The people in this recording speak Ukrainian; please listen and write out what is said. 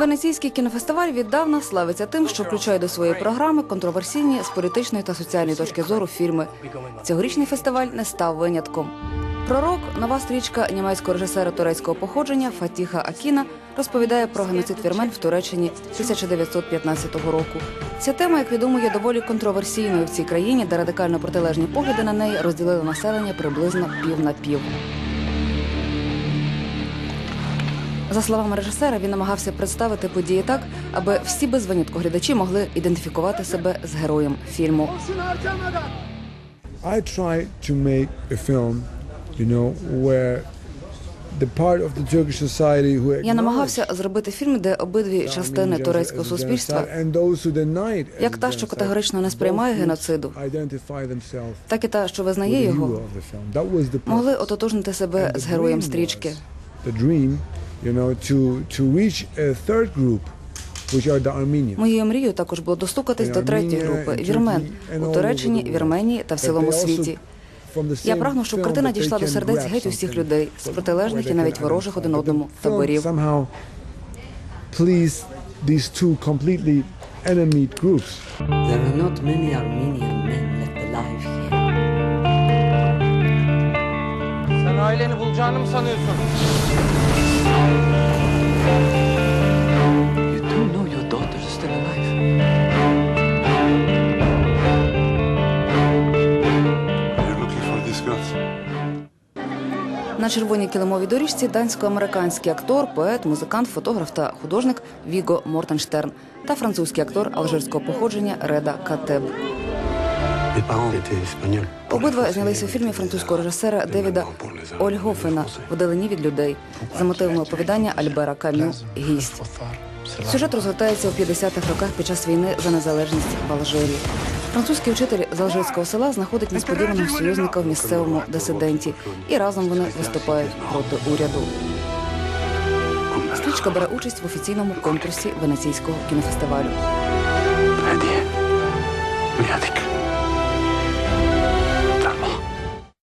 Венеційський кінофестиваль віддавна славиться тим, що включає до своєї програми контроверсійні з політичної та соціальної точки зору фільми. Цьогорічний фестиваль не став винятком. Пророк, нова стрічка німецького режисера турецького походження Фатіха Акіна розповідає про геноцид вірмен в Туреччині 1915 року. Ця тема, як відомо, є доволі контроверсійною в цій країні, де радикально протилежні погляди на неї розділили населення приблизно пів на пів. За словами режисера, він намагався представити події так, аби всі без винятку глядачі могли ідентифікувати себе з героєм фільму. I try to make a film, you know, where Я намагався зробити фільм, де обидві частини турецького суспільства, як та, що категорично не сприймає геноциду, так і та, що визнає його, могли ототожнити себе з героєм стрічки. You know, to, to reach a third group, which are the Armenians. Моєю мрією також було достукатись до третьої групи вірмен у Туреччині, Вірменії та в цілому світі. Я прагну, щоб картина дійшла до сердець геть усіх людей з протилежних і навіть ворожих один одному таборів. Somehow please these two completely enemy groups. There are not many Armenian men left alive here. Sen aileni bulacağını mı sanıyorsun? На червоній килимовій доріжці дансько-американський актор, поет, музикант, фотограф та художник Віго Мортенштерн та французький актор алжирського походження Реда Катеб. Обидва знялися у фільмі французького режисера Девіда Ольгофена «Вдалині від людей за мотивами оповідання Альбера Камю Гість. Сюжет розгортається у 50-х роках під час війни за незалежність в Алжирі. Французький вчитель з алжирського села знаходить несподіваного союзника в місцевому дисиденті, і разом вони виступають проти уряду. Стрічка бере участь в офіційному конкурсі Венеційського кінофестивалю.